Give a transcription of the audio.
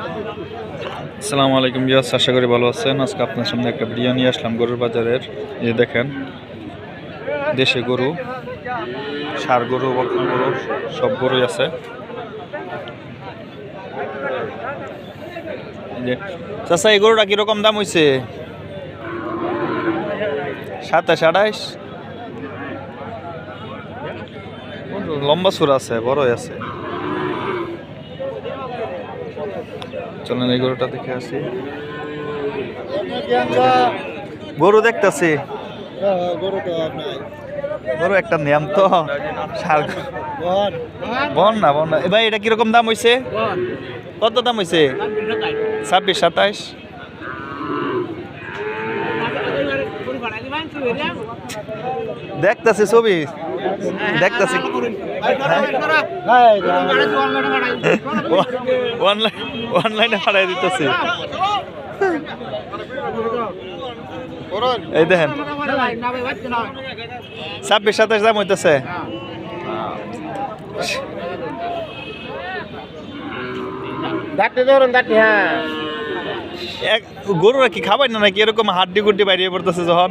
আসসালামু আলাইকুম বিয়াস আশা করি ভালো আছেন। আজকে আপনার সামনে একটা ভিডিও নিয়ে আসলাম, গরুর বাজারের। এই দেখেন, দেশি গরু, সার গরু বকনা গরু, সব গরুই আছে। এই এই গরুটা কীরকম দাম হইছে? সাতাশ আঠাইশ লম্বা সুর আছে, বড়ই আছে। চলেন এই গরুটা দেখে আসি। গরু দেখতেছি। গরু একটা নিয়ম তো। বন না বন না। ভাই, এটা কীরকম দাম হইছে? কত দাম হইছে? ছাব্বিশ, সাতাইশ? দেখতেছি ছবি। দেখতেছি। অনলাইনে পাঠাই দিতেছি। এই দেখেন। ছাব্বিশ সাতাশ দাম হইতেছে। হ্যাঁ। এক গরুরা কি খাবার না নাকি? এরকম হাড্ডি গুড্ডি বাইরে পড়তেছে যখন।